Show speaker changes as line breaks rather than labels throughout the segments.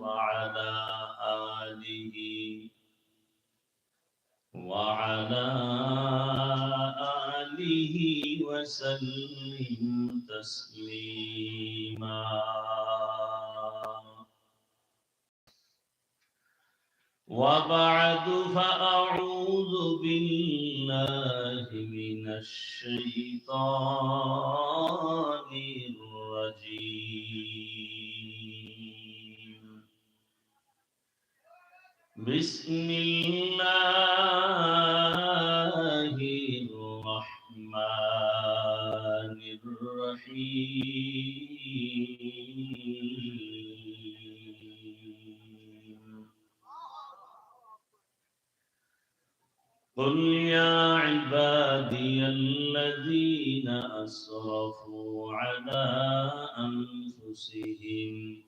وعلى آله وعلى آله وسلم تسليما. وبعد فأعوذ بالله من الشيطان الرجيم. بسم الله الرحمن الرحيم. قل يا عبادي الذين أسرفوا على أنفسهم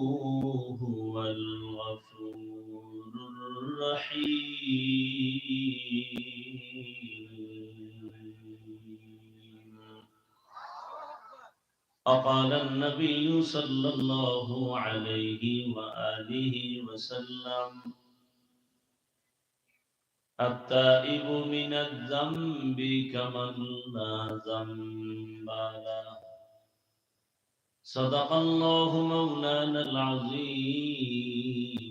الرحيم. أقال النبي صلى الله عليه وآله وسلم التائب من الذنب كمن لا ذنب له. صدق الله مولانا العظيم.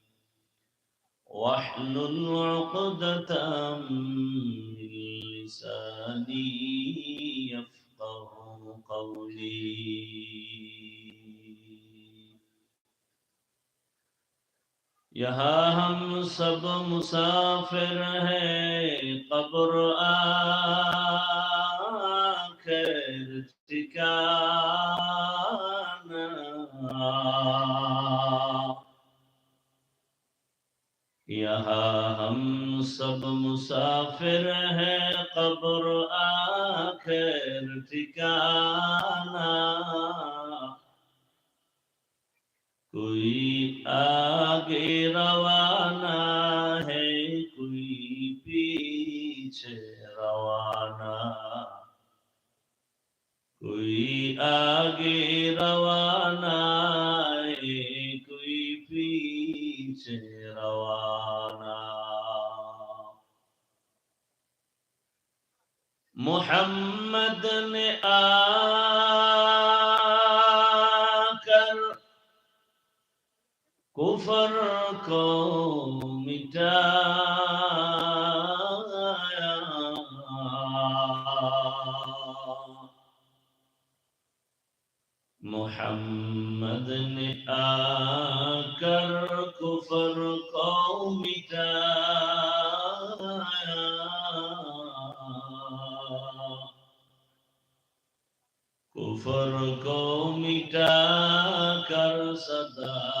واحلل عقدة من لساني يفقه قولي. یہاں ہم سب مسافر ہیں قبر آخر ٹھکانہ यहाँ हम सब मुसाफिर हैं कब्र आखिर ठिकाना कोई आगे रवाना है कोई पीछे रवाना कोई आगे रवाना मोहम्मद ने आकर कुफर को मिटाया मोहम्मद ने आकर कुफर کفر کو مٹا کر صدا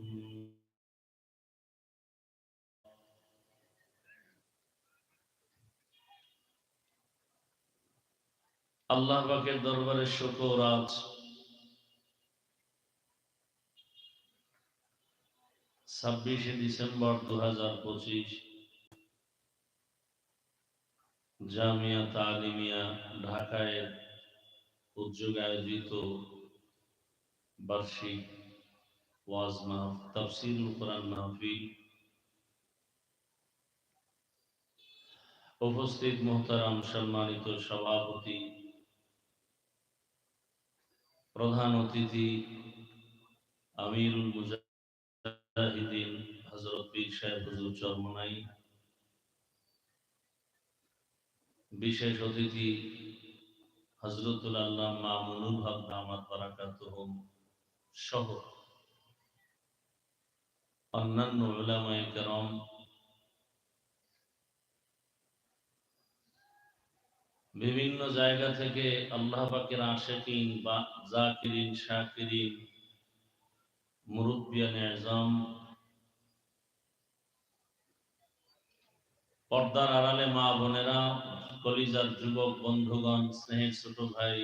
আল্লাহ পাকের দরবারে শুকর আজ। ছাব্বিশে ডিসেম্বর দু হাজার পঁচিশ, জামিয়া তালিমিয়া ঢাকায় উদ্যোগে আয়োজিত বার্ষিক ওয়াজ মাহ তফসিল কোরআন মাহফিল। উপস্থিত মোহতারাম সম্মানিত সভাপতি প্রধান অতিথি আমিরুল মুজাহিদিন হজরত পীর সাহেব হুজুর চরমনাই, বিশেষ অতিথি হজরতুল আল্লাহ মামুনুল হক দামাত সহ অন্যান্য উলামায়ে কেরাম বিভিন্ন জায়গা থেকে আল্লাহ পাকের আশেকিন, বা জাকিরিন, শাকিরিন, মুরব্বিয়ান এজম পর্দার আড়ালে মা বোনেরা, কলিজার যুবক বন্ধুগণ, স্নেহের ছোট ভাই,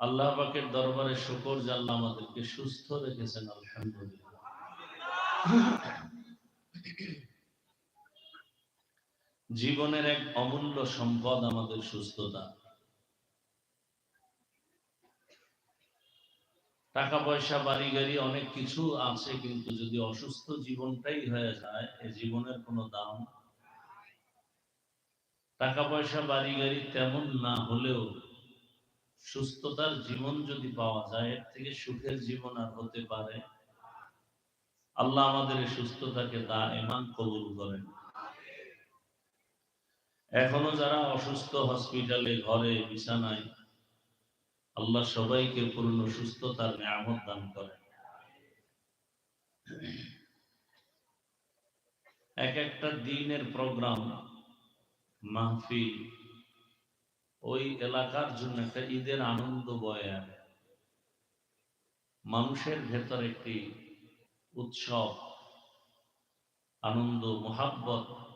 আল্লাহ পাকের দরবারে শুকর আল্লাহ আমাদেরকে সুস্থ রেখেছেন, আলহামদুলিল্লাহ। জীবনের এক অমূল্য সম্পদ আমাদের সুস্থতা। টাকা পয়সা বাড়ি গাড়ি অনেক কিছু আছে, কিন্তু যদি অসুস্থ জীবনটাই হয়ে যায়, এ জীবনের কোনো দাম টাকা পয়সা বাড়ি গাড়ি তেমন না হলেও সুস্থতার জীবন যদি পাওয়া যায়, এর থেকে সুখের জীবন আর হতে পারে। আল্লাহ আমাদের সুস্থতাকে দা এমান কবুল করেন। এখনও যারা অসুস্থ হসপিটালে, ঘরে, বিছানায়, আল্লাহ সবাইকে পূর্ণ সুস্থতার নিয়ামত দান করেন। এক একটা দিনের প্রোগ্রাম মাহফিল, ওই এলাকার জন্য একটা ঈদের আনন্দ বয়ে আনে। মানুষের ভেতর একটি উৎসব, আনন্দ, মোহাব্বত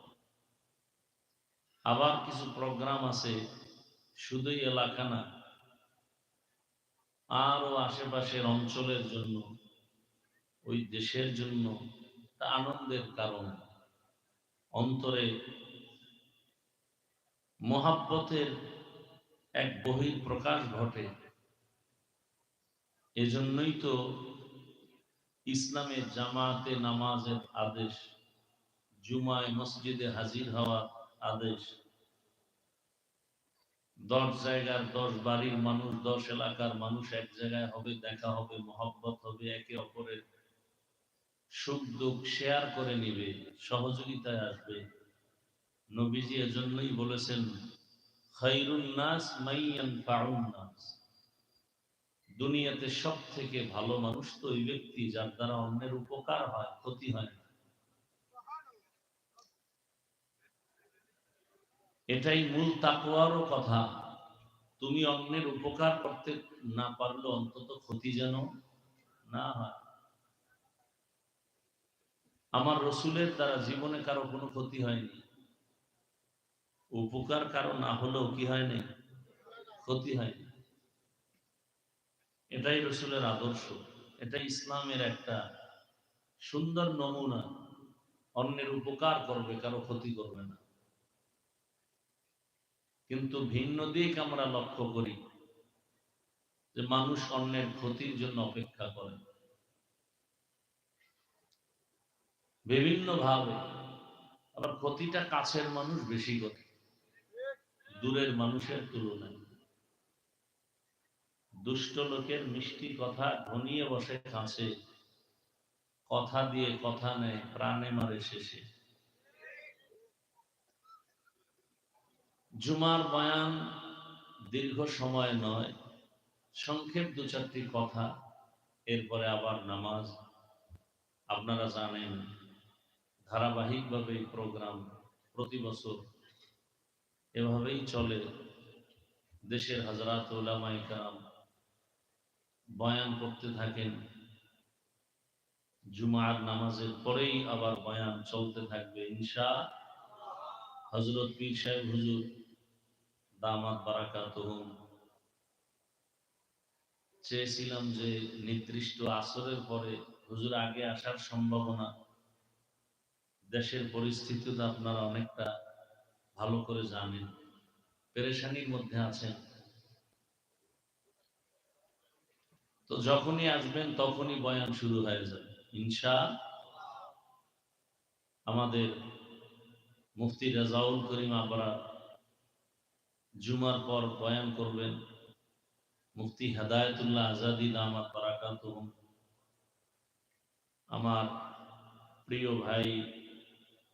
আবার কিছু প্রোগ্রাম আছে, শুধুই এলাকা না, আরও আশেপাশের অঞ্চলের জন্য, ওই দেশের জন্য, তা আনন্দের কারণ। অন্তরে মহাব্বতের এক বহির প্রকাশ ঘটে। এজন্যই তো ইসলামের জামাতে নামাজের আদেশ, জুমায় মসজিদে হাজির হওয়ার আদেশ। দশ জায়গার দশ বাড়ির মানুষ, দশ এলাকার মানুষ এক জায়গায় হবে, দেখা হবে, মহব্বত হবে, একে অপরের সুখ দুঃখ শেয়ার করে নিবে, সহযোগিতায় আসবে। নবীজি এজন্যই বলেছেন নাস মাইয়ান নাস। দুনিয়াতে সব থেকে ভালো মানুষ তো ওই ব্যক্তি যার দ্বারা অন্যের উপকার হয়, ক্ষতি হয় না। এটাই মূল তাকুয়ারও কথা। তুমি অন্যের উপকার করতে না পারলে অন্তত ক্ষতি যেন না হয়। আমার রসুলের দ্বারা জীবনে কারও কোনো ক্ষতি হয়নি। উপকার কারও না হলেও কি হয়নি? ক্ষতি হয়নি। এটাই রসুলের আদর্শ। এটা ইসলামের একটা সুন্দর নমুনা। অন্যের উপকার করবে, কারও ক্ষতি করবে না। কিন্তু ভিন্ন দিক আমরা লক্ষ্য করি যে মানুষ অন্যের ক্ষতির জন্য অপেক্ষা করে। বিভিন্ন ভাবে আবার ক্ষতিটা কাছের মানুষ বেশি করে, দূরের মানুষের তুলনায়। দুষ্ট লোকের মিষ্টি কথা ঘনিয়ে বসে কাছে, কথা দিয়ে কথা নেয়, প্রাণে মারে শেষে। জুমার বয়ান দীর্ঘ সময় নয়, সংক্ষেপ দু চারটি কথা, এরপরে আবার নামাজ। আপনারা জানেন, ধারাবাহিকভাবে এই প্রোগ্রাম প্রতি বছর এভাবেই চলে। দেশের হাজরাত ওলামাই কাম বয়ান করতে থাকেন। জুমার নামাজের পরেই আবার বয়ান চলতে থাকবে ইনশা হজরত পীর সাহেব হুজুর দামাত বারাকাত চেয়েছিলাম যে নির্দিষ্ট আসরের পরে হুজুর আগে আসার সম্ভাবনা, দেশের পরিস্থিতি তো আপনারা অনেকটা ভালো করে জানেন, পেরেশানির মধ্যে আছেন। তো যখনই আসবেন তখনই বয়ান শুরু হয়ে যাবে ইনশা আমাদের মুফতি রাজাউল করিম আবরা জুমার পর বয়ান করবেন, মুফতি হেদায়তুল্লাহ আজাদি দামাত বারাকাত আমার প্রিয় ভাই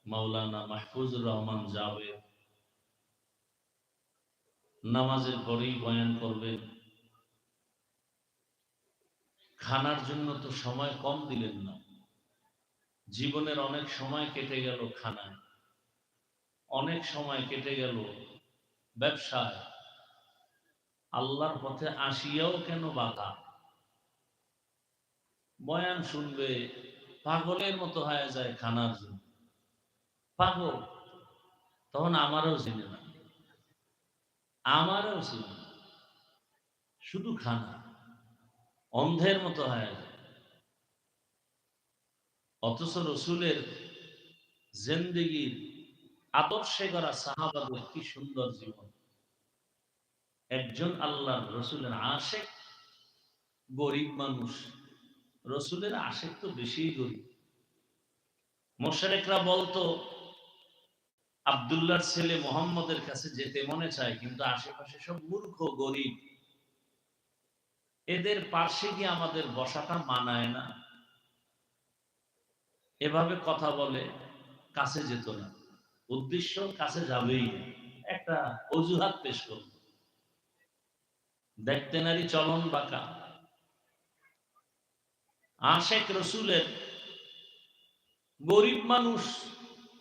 মাওলানা মাহফুজুর রহমান জাভেদ নামাজের পরেই বয়ান করবেন, খানার জন্য তো সময় কম দিলেন না। জীবনের অনেক সময় কেটে গেল খানায়, অনেক সময় কেটে গেল ব্যবসায়। আল্লাহর পথে আসিয়াও কেন বাধা? বয়ান শুনবে, পাগলের মতো হয়ে যায় খানার জন্য। পাগল? তখন আমারও চিনে না। আমারও চিনে না। শুধু খানা, অন্ধের মতো হয়ে যায়। অথচ রসুলের জেন্দিগির আদর্শে করা সাহাবাদের কি সুন্দর জীবন। একজন আল্লাহ রসুলের আশেক গরিব মানুষ। রসুলের আশেক তো বেশি গরিব। মোশারেকরা বলতো আবদুল্লার ছেলে মোহাম্মদের কাছে যেতে মনে চায়, কিন্তু আশেপাশে সব মূর্খ, গরিব। এদের পার্শ্বে গিয়ে আমাদের বসাটা মানায় না? এভাবে কথা বলে, কাছে যেত না। উদ্দেশ্য কাছে যাবেই একটা অজুহাত পেশ করব। দেখতে নারী চলন বাঁকা। আশেক রসুলের গরিব মানুষ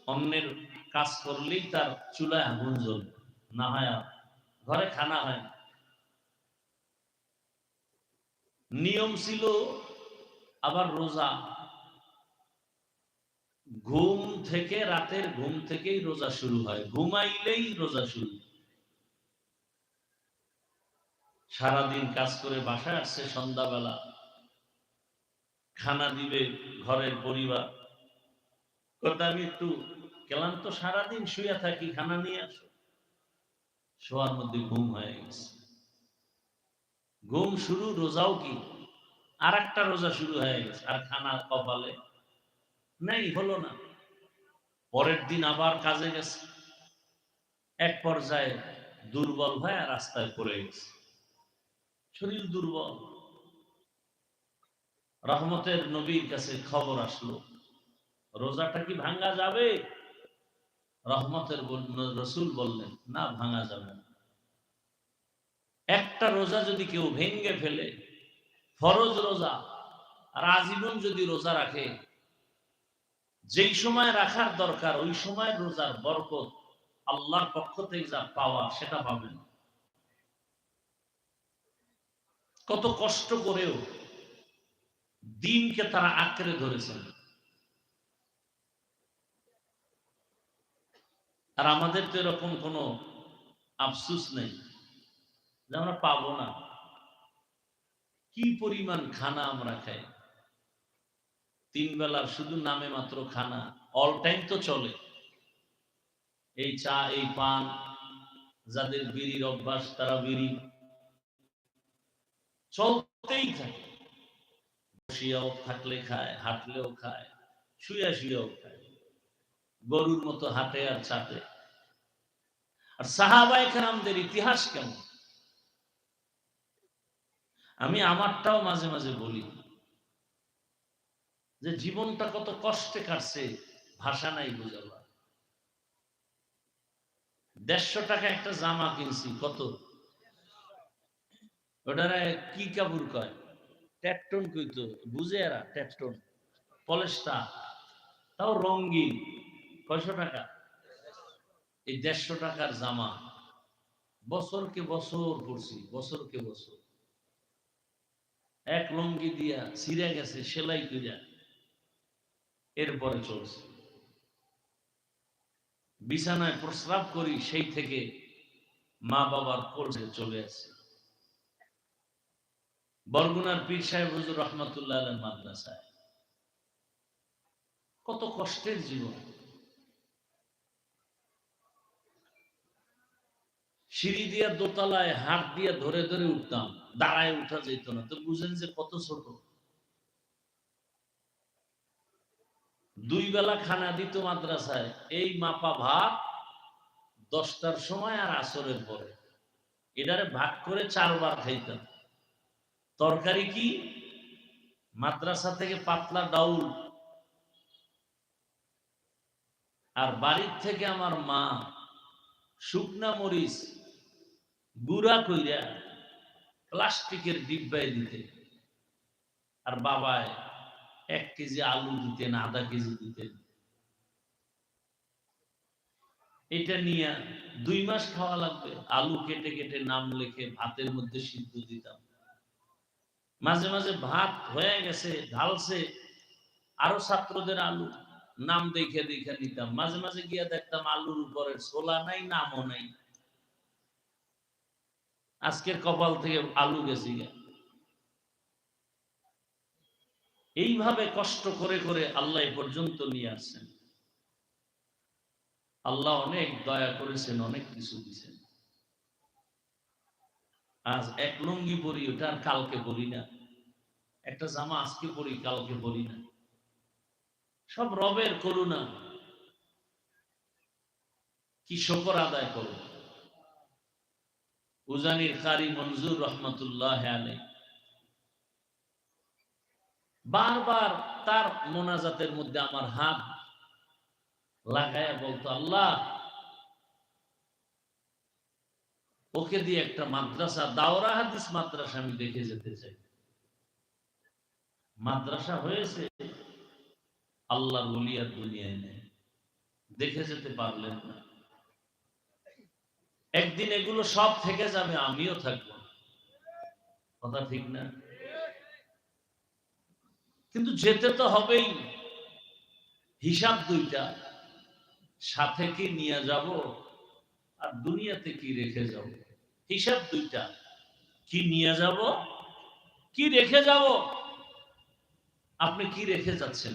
অন্যের কাজ করলেই তার চুলায় আগুন জ্বল না হয় ঘরে খানা হয় নিয়ম ছিল আবার রোজা। ঘুম থেকে রাতের ঘুম থেকেই রোজা শুরু হয়। ঘুমাইলেই রোজা শুরু। সারাদিন কাজ করে বাসায় আসছে সন্ধ্যাবেলা। খানা দিবে ঘরের পরিবার। আমি একটু ক্লান্ত, সারাদিন শুয়ে থাকি, খানা নিয়ে আসো। শোয়ার মধ্যে ঘুম হয়ে গেছে। ঘুম শুরু, রোজাও কি? আর একটা রোজা শুরু হয়ে গেছে। আর খানা কপালে নেই, হলো না। পরের দিন আবার কাজে গেছে। এক পর্যায়ে দুর্বল হয়ে রাস্তায় পড়ে গেছে। শরীর দুর্বল। রহমতের নবীর কাছে খবর আসলো, রোজাটা কি ভাঙ্গা যাবে? রহমতের রসুল বললেন, না, ভাঙা যাবে একটা রোজা যদি কেউ ভেঙ্গে ফেলে, ফরজ রোজা আর আজীবন যদি রোজা রাখে যেই সময় রাখার দরকার, ওই সময় রোজার বরকত আল্লাহর পক্ষ থেকে যা পাওয়া সেটা পাবেন। কত কষ্ট করেও দিনকে তারা আঁকড়ে ধরেছেন আর আমাদের তো এরকম কোনো আফসুস নেই যে আমরা পাবো না। কি পরিমাণ খানা আমরা খাই? তিন বেলার শুধু নামে মাত্র খানা অল টাইম তো চলে। এই চা, এই পান, যাদের বিড়ির অভ্যাস, তারা বিড়ি। চলতেই থাকে। বসিয়াও থাকলে খায়, হাঁটলেও খায় শুয়া শুয়েও খায়। গরুর মতো হাঁটে আর চাটে। আর সাহাবাই কারামদের ইতিহাস কেমন? আমি আমারটাও মাঝে মাঝে বলি যে জীবনটা কত কষ্টে কাটছে, ভাষা নাই বোঝাবার দেড়শো টাকা একটা জামা কিনছি, কত? ওটারে কি কাপড় কয়? ট্যাটটন কইতো, বুঝে এরা ট্যাটটন পলেস্টা তাও রঙ্গিন কয়শো টাকা? এই দেড়শো টাকার জামা, বছরকে বছর পড়ছি, বছরকে বছর। এক লঙ্গি দিয়া ছিঁড়ে গেছে, সেলাই কইরা। এরপরে চলছে। বিছানায় প্রস্রাব করি, সেই থেকে মা বাবার কোর্সে চলে আসে। বরগুনার পীর সাহেব হুজুর রহমতুল্লাহ মাদ্রাসায়। কত কষ্টের জীবন। সিঁড়ি দিয়া দোতলায় হাত দিয়ে ধরে ধরে উঠতাম, দাঁড়ায় উঠা যেত না। তো বুঝেন যে কত ছোট। দুই বেলা খানা দিত মাদ্রাসায়। এই মাপা ভাত দশটার সময় আর আসরের পরে। এটারে ভাগ করে চারবার খাইতাম। তরকারি কি? মাদ্রাসা থেকে পাতলা ডাউল। আর বাড়ির থেকে আমার মা শুকনা মরিচ গুড়া কইরা প্লাস্টিকের ডিব্বায় দিতে। আর বাবায় এক কেজি আলু দিতেন, আধা কেজি দিতেন। এটা নিয়ে দুই মাস খাওয়া লাগবে। আলু কেটে কেটে নাম লিখে ভাতের মধ্যে সিদ্ধ দিতাম। মাঝে মাঝে ভাত হয়ে গেছে, ঢালছে, আরও ছাত্রদের আলু নাম দেখে দেখে নিতাম। মাঝে মাঝে গিয়া দেখতাম আলুর উপরে ছোলা নাই, নামও নাই। আজকের কপাল থেকে আলু গেছি গা এইভাবে কষ্ট করে করে আল্লাহ পর্যন্ত নিয়ে আসছেন। আল্লাহ অনেক দয়া করেছেন, অনেক কিছু দিছেন আজ এক লুঙ্গি পরি, ওটা আর কালকে পরি না। একটা জামা আজকে পরি, কালকে বলি না। সব রবের করুণা। কি শকর আদায় করব? উজানির কারি মঞ্জুর রহমতুল্লাহ আলাই বারবার তার মোনাজাতের মধ্যে আমার হাত লাগায় বলতো, আল্লাহ, ওকে দিয়ে একটা মাদ্রাসা, দাওরা হাদিস মাদ্রাসা আমি দেখে যেতে চাই। মাদ্রাসা হয়েছে, আল্লাহর বলিয়ার দুনিয়ায় নেই। দেখে যেতে পারলেন না। একদিন এগুলো সব থেকে যাবে, আমিও থাকব। কথা ঠিক না? কিন্তু যেতে তো হবেই হিসাব দুইটা, সাথে কি নিয়ে যাব আর দুনিয়াতে কি রেখে যাব? হিসাব দুইটা, কি নিয়ে যাব, কি রেখে যাব? আপনি কি রেখে যাচ্ছেন?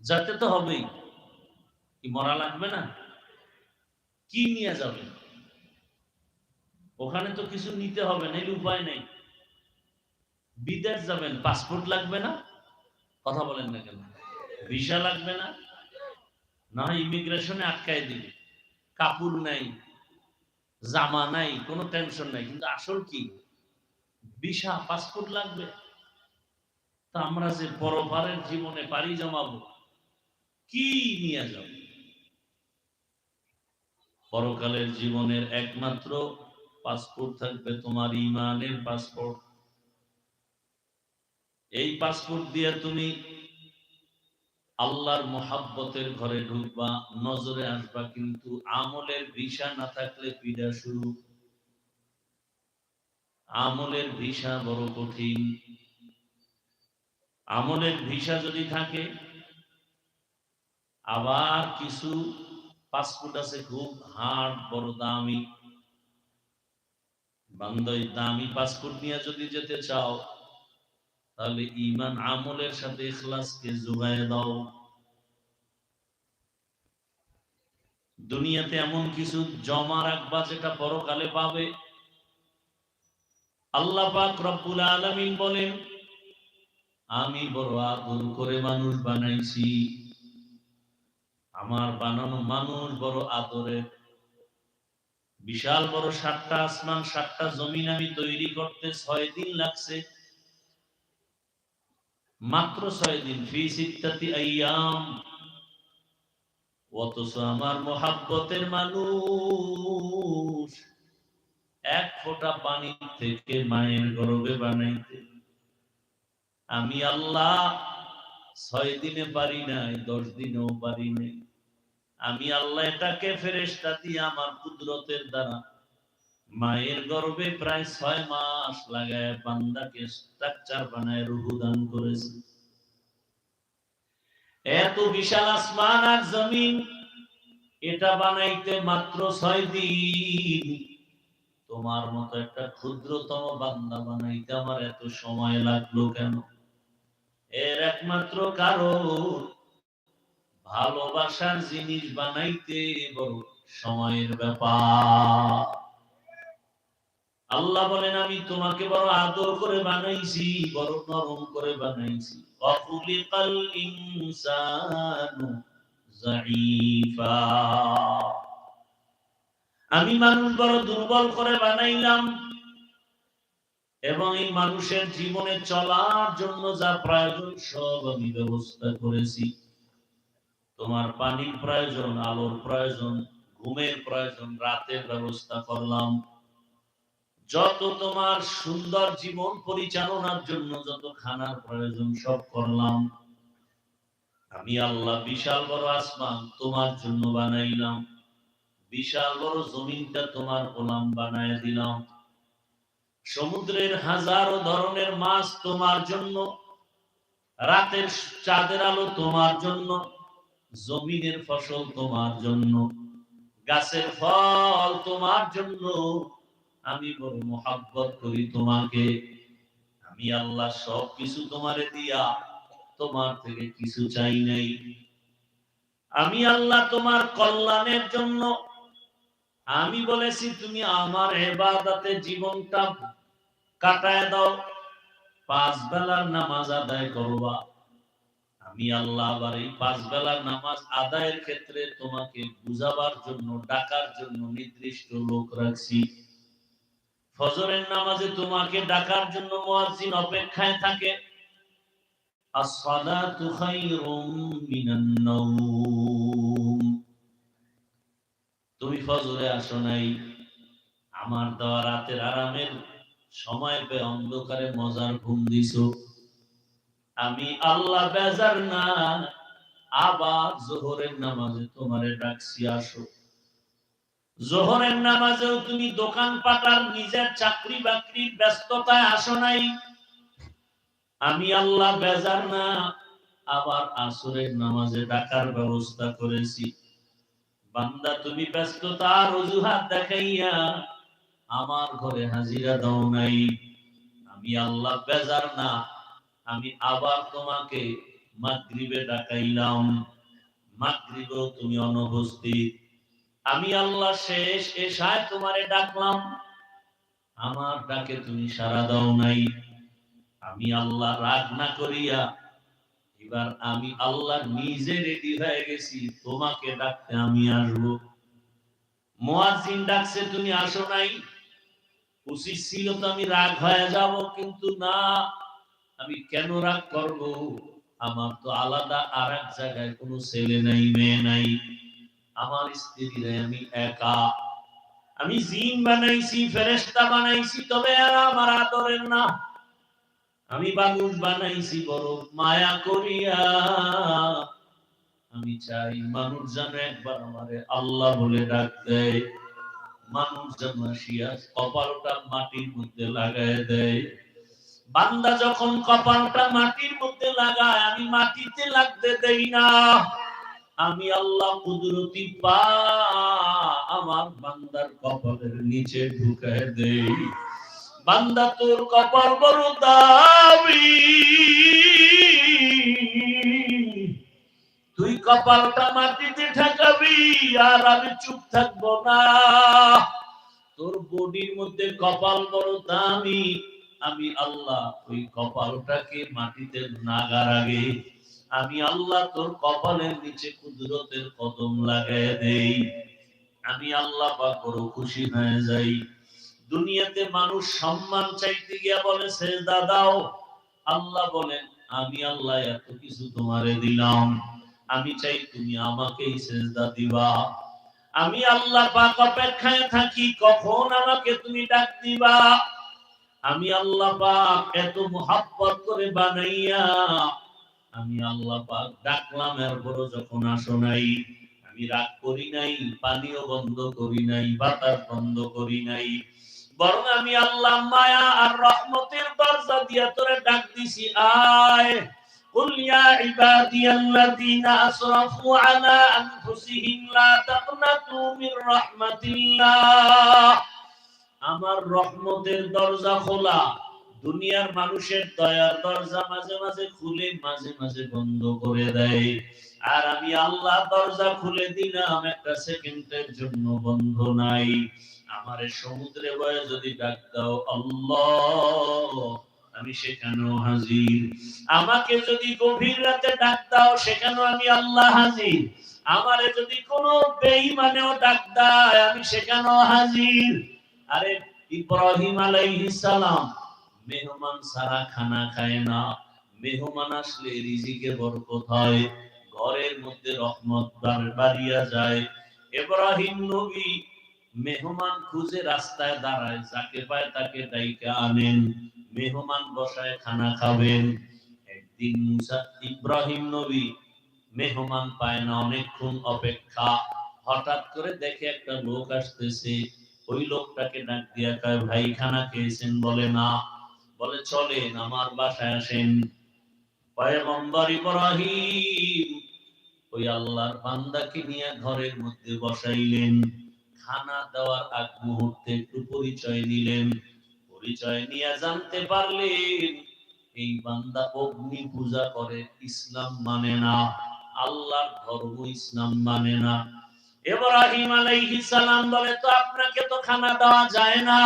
যাতে তো হবেই। কি মরা লাগবে না? কি নিয়ে যাবেন? ওখানে তো কিছু নিতে হবে না উপায় নেই। বিদেশ যাবেন, পাসপোর্ট লাগবে না? কথা বলেন না কেন? ভিসা লাগবে না? না ইমিগ্রেশনে আটকায় দিবে। কাপড় নাই, জামা নাই, কোনো টেনশন নাই। কিন্তু আসল কি? ভিসা পাসপোর্ট লাগবে। তা আমরা যে পরপারের জীবনে পাড়ি জমাবো, কি নিয়ে যাব? পরকালের জীবনের একমাত্র পাসপোর্ট থাকবে তোমার ইমানের পাসপোর্ট এই পাসপোর্ট দিয়ে তুমি আল্লাহর মোহাব্বতের ঘরে ঢুকবা, নজরে আসবা, কিন্তু আমলের ভিসা না থাকলে পীড়া শুরু। আমলের ভিসা বড় কঠিন। আমলের ভিসা যদি থাকে, আবার কিছু পাসপোর্ট আছে খুব হার্ড, বড়, দামি। বান্ধব দামি পাসপোর্ট নিয়ে যদি যেতে চাও তাহলে ইমান আমলের সাথে ইখলাসকে যোগায় দাও। দুনিয়াতে এমন কিছু জমা রাখবা যেটা পরকালে পাবে। আল্লাহ পাক রব্বুল আলামিন বলেন, আমি বড় আদর করে মানুষ বানাইছি। আমার বানানো মানুষ বড় আদরের। বিশাল বড় সাতটা আসমান, সাতটা জমিন আমি তৈরি করতে ছয় দিন লাগছে। মাত্র ছয় দিন অথচ আমার মোহাব্বতের মানুষ এক ফোঁটা পানি থেকে মায়ের গরবে বানাইতে। আমি আল্লাহ ছয় দিনে পারি নাই, দশ দিনেও পারি নাই। আমি আল্লাহ এটাকে ফেরেস্তা দিয়ে আমার কুদরতের দ্বারা মায়ের গর্ভে প্রায় ছয় মাস লাগায় বান্দাকে স্ট্রাকচার বানায় রুহু দান করেছে। এত বিশাল আসমান আর জমিন, এটা বানাইতে মাত্র ছয় দিন। তোমার মতো একটা ক্ষুদ্রতম বান্দা বানাইতে আমার এত সময় লাগল কেন? এর একমাত্র কারণ, ভালোবাসার জিনিস বানাইতে বড় সময়ের ব্যাপার। আল্লাহ বলেন, আমি তোমাকে বড় আদর করে বানাইছি, বড় নরম করে বানাইছি। অকুলিকাল ইনসানু জাইফা আমি মানুষ বড় দুর্বল করে বানাইলাম, এবং এই মানুষের জীবনে চলার জন্য যা প্রয়োজন, সব আমি ব্যবস্থা করেছি। তোমার পানির প্রয়োজন, আলোর প্রয়োজন, ঘুমের প্রয়োজন, রাতের ব্যবস্থা করলাম। যত তোমার সুন্দর জীবন পরিচালনার জন্য যত খানার প্রয়োজন সব করলাম। আমি আল্লাহ বিশাল বড় আসমান তোমার জন্য বানাইলাম। বিশাল বড় জমিনটা তোমার গোলাম বানায় দিলাম। সমুদ্রের হাজারো ধরনের মাছ তোমার জন্য, রাতের চাঁদের আলো তোমার জন্য, জমিনের ফসল তোমার জন্য, গাছের ফল তোমার জন্য আমি বড় মোহাব্বত করি তোমাকে। আমি আল্লাহ সব কিছু তোমারে দিয়া, তোমার থেকে কিছু চাই নাই। আমি আল্লাহ তোমার কল্যাণের জন্য, আমি বলেছি তুমি আমার এবাদাতে জীবনটা কাটায় দাও, পাঁচ বেলার নামাজ আদায় করবা। আমি আল্লাহ আবার এই পাঁচ বেলার নামাজ আদায়ের ক্ষেত্রে তোমাকে বুঝাবার জন্য, ডাকার জন্য নির্দিষ্ট লোক রাখছি। ফজরের নামাজে তোমাকে ডাকার জন্য মুয়াজ্জিন অপেক্ষায় থাকে। as-salatu khayrun minan nawm তুমি ফজরে আসো নাই। আমার দেওয়া রাতের আরামের সময় পেয়ে অন্ধকারে মজার ঘুম দিছো। আমি আল্লাহ বেজার না। আবার জোহরের নামাজে তোমারে ডাকছি, আসো। জোহরের নামাজেও তুমি দোকান পাটার নিজের চাকরি বাকরির ব্যস্ততায় আসো নাই। আমি আল্লাহ বেজার না, আবার আসরের নামাজে ডাকার ব্যবস্থা করেছি। বান্দা, তুমি ব্যস্ততার অজুহাত দেখাইয়া আমার ঘরে হাজিরা দাও নাই। আমি আল্লাহ বেজার না, আমি আবার তোমাকে মাগরিবে ডাকাইলাম। মাগরিবেও তুমি অনুপস্থিত। আমি আল্লাহ শেষ এসায় তোমারে ডাকলাম। আমার ডাকে তুমি সারা দাও নাই। আমি আল্লাহ রাগ না করিয়া, এবার আমি আল্লাহ নিজে রেডি হয়ে গেছি, তোমাকে ডাকতে আমি আসব। মুয়াজ্জিন ডাকছে, তুমি আসো নাই? উচিত ছিল তো আমি রাগ হয়ে যাব, কিন্তু না, আমি কেন রাগ করব? আমার তো আলাদা আর এক জায়গায় কোনো ছেলে নাই, মেয়ে নাই। আমার স্ত্রী আমি একা। আমি জিন বানাইছি ফেরেস্তা বানাইছি, তবে আর আমার আদরের না। আমি মানুষ বানাইছি, বড় মায়া করিয়া। আমি চাই মানুষ যেন একবার আমারে আল্লাহ বলে ডাক দেয়। মানুষ যেন আসিয়া কপালটা মাটির মধ্যে লাগায় দেয়। বান্দা যখন কপালটা মাটির মধ্যে লাগায়, আমি মাটিতে লাগতে দেই না। আমি আল্লাহ কুদরতি পা আমার বান্দার কপালের নিচে ঢুকায় দেই। বান্দা তোর কপাল বড় দাবি তুই কপালটা মাটিতে ঠেকাবি আর আমি চুপ থাকব না। তোর বডির মধ্যে কপাল বড় দামি। আমি আল্লাহ ওই কপালটাকে মাটিতে নাগার আগে আমি আল্লাহ তোর কপালের নিচে কুদরতের কদম লাগাই দেই। আমি আল্লাহ পাক বড় খুশি হয়ে যাই। দুনিয়াতে মানুষ সম্মান চাইতে গিয়া বলে, সেজদা দাও। আল্লাহ বলেন, আমি আল্লাহ এত কিছু তোমারে দিলাম। আমি চাই তুমি আমাকেই সেজদা দিবা। আমি আল্লাহ পাক অপেক্ষায় থাকি, কখন আমাকে তুমি ডাক দিবা? আমি আল্লাহ পাক এত মোহাব্বত করে বানাইয়া আমি আল্লাহ পাক ডাকলাম এরপর যখন আসো নাই আমি রাগ করি নাই পানিও বন্ধ করি নাই বাতাস বন্ধ করি নাই বরং আমি আল্লাহ মায়া আর রহমতের দরজা দিয়া তোরে ডাক দিছি আয় قل يا عبادي الذين أسرفوا على أنفسهم لا تقنطوا من رحمة الله আমার রহমতের দরজা খোলা দুনিয়ার মানুষের দয়ার দরজা মাঝে মাঝে খুলে, মাঝে মাঝে বন্ধ করে দেয়। আর আমি আল্লাহ দরজা খুলে দিলাম, একটা সেকেন্ডের জন্য বন্ধ নাই। আমারে সমুদ্রে বয়ে যদি ডাক দাও, আল্লাহ, আমি সেখানেও হাজির। আমাকে যদি গভীর রাতে ডাক দাও, সেখানেও আমি আল্লাহ হাজির। আমারে যদি কোনো বেঈমানেও ডাক দেয় আমি সেখানেও হাজির। আরে ইব্রাহিম আলাইহিস সালাম মেহমান সারা খানা খায় না। মেহমান আসলে রিজিকে বরকত হয়, ঘরের মধ্যে রহমত বাড়িয়া যায়। ইব্রাহিম নবী মেহমান খুঁজে রাস্তায় দাঁড়ায়, যাকে পায় তাকে ডাইকে আনেন। মেহমান বসায় খানা খাবেন। একদিন মুসা ইব্রাহিম নবী মেহমান পায় না, অনেকক্ষণ অপেক্ষা। হঠাৎ করে দেখে একটা লোক আসতেছে। ওই লোকটাকে ডাক দিয়া ভাই, খানা খেয়েছেন? বলে, না। বলে, চলেন আমার বাসায় আসেন। পয়গম্বর ইব্রাহিম ওই আল্লাহর বান্দাকে নিয়ে ঘরের মধ্যে বসাইলেন। খানা দেওয়ার আগ মুহূর্তে একটু পরিচয় নিলেন পরিচয় নিয়ে জানতে পারলেন, এই বান্দা অগ্নি পূজা করে, ইসলাম মানে না, আল্লাহর ধর্ম ইসলাম মানে না। ইব্রাহিম আলাইহিস সালাম বলে, তো আপনাকে তো খানা দেওয়া যায় না।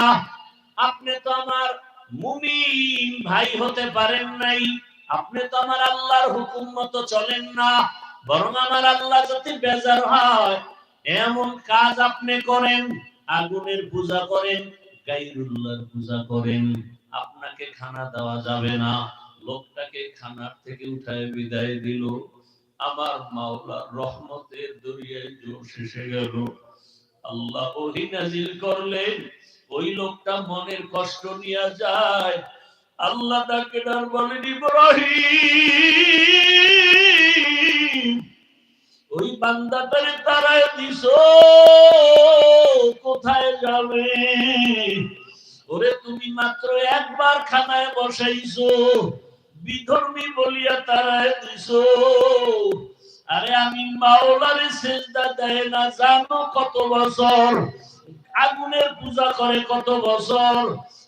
আপনি তো আমার মুমিন ভাই হতে পারেন নাই। আপনি তো আমার আল্লাহর হুকুম মতো চলেন না। বরং আমার আল্লাহ যদি বেজার হয়, এমন কাজ আপনি করেন, আগুনের পূজা করেন, গাইরুল্লাহর পূজা করেন, আপনাকে খানা দেওয়া যাবে না। লোকটাকে খানার থেকে উঠায় বিদায় দিল। আমার মাওলা রহমতের দরিয়ায় জোর শেষে গেল। আল্লাহ ওহি নাজিল করলেন। ওই লোকটা মনের কষ্ট নিয়ে যায়। আল্লাহ তাকে ডার বলেন, ইব্রাহিম, ওই বান্দাটারে তারায় দিস কোথায় যাবে? ওরে তুমি মাত্র একবার খানায় বসাইছো, বিধর্মী বলিয়া তারায় দিস আরে আমি মাওলারে সেজদা দেয় না, জানো কত বছর আগুনের পূজা করে কত বছর?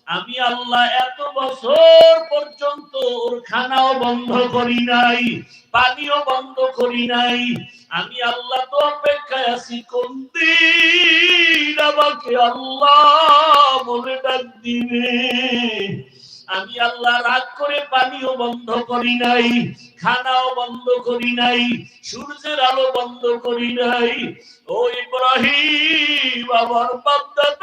আমি আল্লাহ এত বছর পর্যন্ত ওর খানাও বন্ধ করি নাই, পানিও বন্ধ করি নাই। আমি আল্লাহ তো অপেক্ষায় আছি, কোন দিন আমাকে আল্লাহ বলে ডাক দিবে? আমি আল্লাহ রাগ করে পানিও বন্ধ করি নাই, খানাও বন্ধ করি নাই, সূর্যের আলো বন্ধ করি নাই। ও ইব্রাহিম, আমার বান্দা